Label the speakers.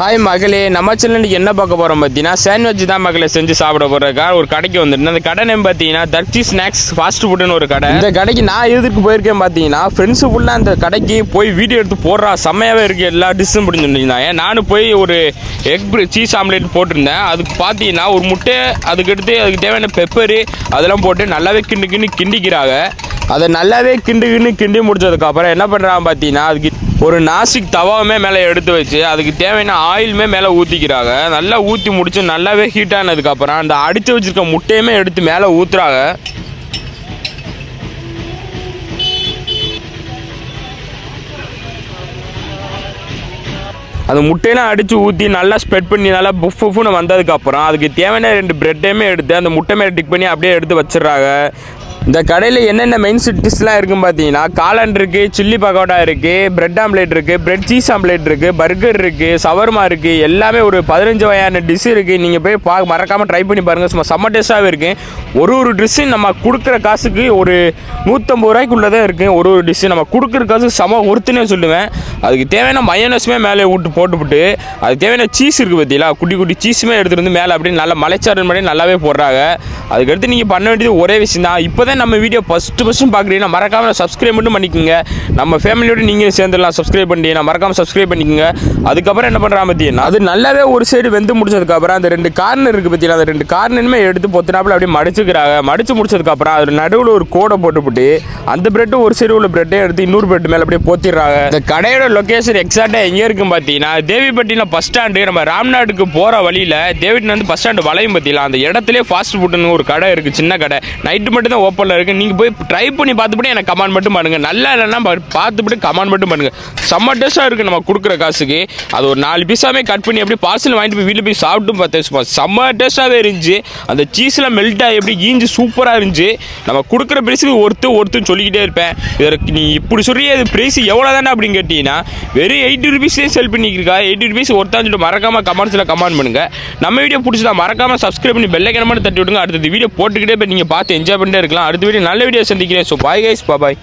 Speaker 1: Hi மகளே. நம்ம சேனலுக்கு என்ன பார்க்க போகிறோம் பார்த்தீங்கன்னா சாண்ட்விச் தான் மகளே செஞ்சு சாப்பிட போகிறக்கா ஒரு கடைக்கு வந்துருந்தேன் அந்த கடை நேம் பார்த்தீங்கன்னா தர்ச்சி ஸ்நாக்ஸ் ஃபாஸ்ட் ஃபுட்னு ஒரு கடை. இந்த கடைக்கு நான் எதுக்கு போயிருக்கேன் பார்த்தீங்கன்னா ஃப்ரெண்ட்ஸு ஃபுல்லாக அந்த கடைக்கு போய் வீடியோ எடுத்து போடுறா. செம்மையாகவே இருக்குது எல்லா டிஷ்ஷும் பிடிச்சி சொல்லியிருந்தாங்க நானும் போய் ஒரு எக் சீஸ் ஆம்லேட் போட்டிருந்தேன். அதுக்கு பார்த்தீங்கன்னா ஒரு முட்டை அதுக்கு எடுத்து அதுக்கு தேவையான பெப்பரு அதெல்லாம் போட்டு நல்லாவே கிண்டு கிண்டு கிண்டிக்கிறாங்க. அதை நல்லாவே கிண்டு கிண்டு கிண்டி முடிச்சதுக்கப்புறம் என்ன பண்ணுறாங்க பார்த்தீங்கன்னா அதுக்கு ஒரு நாசிக் தவாவுமே மேலே எடுத்து வச்சு அதுக்கு தேவையான ஆயிலுமே மேலே ஊற்றிக்கிறாங்க நல்லா ஊற்றி முடிச்சு நல்லாவே ஹீட் ஆனதுக்கப்புறம் அந்த அடித்து வச்சுருக்க முட்டையுமே எடுத்து மேலே ஊற்றுறாங்க அந்த முட்டையெல்லாம் அடித்து ஊற்றி நல்லா ஸ்ப்ரெட் பண்ணி நல்லா புஃப் புஃப்னு வந்ததுக்கப்புறம் அதுக்கு தேவையான ரெண்டு ப்ரெட்டையுமே எடுத்து அந்த முட்டை மேலே டிக் பண்ணி அப்படியே எடுத்து வச்சிடுறாங்க. இந்த கடையில் என்னென்ன மெயின் டிஷ்லாம் இருக்குன்னு பார்த்தீங்கன்னா காளான் இருக்குது சில்லி பக்கோடா இருக்குது பிரெட் ஆம்லேட் இருக்குது பிரெட் சீஸ் ஆம்லேட் இருக்குது பர்கர் இருக்குது சவர்மா இருக்குது எல்லாமே ஒரு பதினஞ்சு வகையான டிஷ் இருக்குது நீங்கள் போய் பா மறக்காமல் ட்ரை பண்ணி பாருங்கள் சும்மா செம்ம டேஸ்ட்டாகவே இருக்குது ஒரு ஒரு டிஷ்ஷு நம்ம கொடுக்குற காசுக்கு ஒரு நூற்றம்பது ரூபாய்க்குள்ளே தான் இருக்குது ஒரு ஒரு டிஷ்ஷு நம்ம கொடுக்குற காசு செம ஒருத்துனே சொல்லுவேன். அதுக்கு தேவையான மயோனஸுமே மேலே விட்டு போட்டுவிட்டு அதுக்கு தேவையான சீஸ் இருக்குது பார்த்தீங்களா? குட்டி குட்டி சீஸுமே எடுத்துகிட்டு வந்து மேலே அப்படியே நல்லா மலைச்சாரன் பண்ணி நல்லாவே போடுறாங்க. அதுக்கடுத்து நீங்கள் பண்ண வேண்டியது ஒரே விஷயம் தான் இப்போ தான் நம்ம வீடியோ ஃபஸ்ட்டு ஃபஸ்ட்டு பார்க்குறீங்கன்னா மறக்காமல் சப்ஸ்கிரைப் மட்டும் பண்ணிக்கோங்க. நம்ம ஃபேமிலியோட நீங்களும் சேர்ந்துடலாம் சப்ஸ்கிரைப் பண்ணிட்டீங்கன்னா மறக்காமல் சப்ஸ்கிரைப் பண்ணிக்கோங்க. அதுக்கப்புறம் என்ன பண்ணுறா பார்த்தீங்கன்னா அது நல்லாவே ஒரு சைடு வெந்து முடிச்சதுக்கப்புறம் அந்த ரெண்டு கார்னர் இருக்குது பார்த்தீங்களா அந்த ரெண்டு கார்னருமே எடுத்து பொத்தினாப்பில் அப்படியே மடிச்சுக்கிறாங்க. மடிச்சு முடிச்சதுக்கப்புறம் அதில் நடுவில் ஒரு கோடை போட்டுவிட்டு அந்த பிரெட்டு ஒரு சைடு உள்ள பிரெட்டை எடுத்து இன்னொரு பிரெட் மேலே அப்படியே போத்திடுறாங்க. இந்த கடையோட லொக்கேஷன் எக்ஸாக்டாக எங்கே இருக்குன்னு பார்த்தீங்கன்னா தேவிப்பட்டியில் பஸ் ஸ்டாண்டு நம்ம ராம்நாடுக்கு போகிற வழியில் தேவிட்டில் வந்து பஸ் ஸ்டாண்டு வளையும் பார்த்தீங்களா அந்த இடத்துலேயே ஃபாஸ்ட் ஃபுட்டுன்னு ஒரு கடை இருக்குது சின்ன கடை. நைட்டு மட்டும் தான் ஓப்பனில் இருக்குது நீங்கள் போய் ட்ரை பண்ணி பார்த்துட்டு எனக்கு கமெண்ட் மட்டும் பண்ணுங்கள் நல்லா இல்லைன்னா பா- பார்த்துட்டு கமெண்ட் மட்டும் பண்ணுங்கள் செம்ம டேஸ்ட்டாக இருக்குது நம்ம கொடுக்குற காசுக்கு. அது ஒரு நாலு பீஸாமே கட் பண்ணி அப்படியே பார்சல் வாங்கிட்டு போய் வீட்டில் போய் சாப்பிட்டு பார்த்தேன். சும்மா செம்ம டேஸ்ட்டாகவே இருந்துச்சு. அந்த சீஸ்லாம் மெல்ட் ஆகி எப்படி ஈஞ்சு சூப்பராக இருந்துச்சு. நம்ம கொடுக்குற ப்ரைஸுக்கு ஒருத்தர் ஒருத்தர் சொல்லிக்கிட்டே இருப்பேன். இதற்கு நீ இப்படி சொல்லி அது பிரைஸ் எவ்வளோ தானே அப்படின்னு கேட்டிங்கன்னா வெறும் எயிட்டி ருபீஸ்லேயே செல் பண்ணிக்கிருக்கா. எயிட்டி ருபீஸ் ஒருத்தான்னு சொல்லிட்டு மறக்காமல் கமெண்ட்ஸில் கமெண்ட் பண்ணுங்கள் நம்ம வீடியோ பிடிச்சதா மறக்காமல் சப்ஸ்கிரைப் பண்ணி பெல்லைக்கன மட்டும் தட்டி விடுங்க. அடுத்தது வீடியோ போட்டுக்கிட்டே போய் நீங்கள் பார்த்து என்ஜாய் பண்ணிட்டே இருக்கலாம். அடுத்த வீடியோ நல்ல வீடியோ சந்திக்கிறேன். So bye guys bye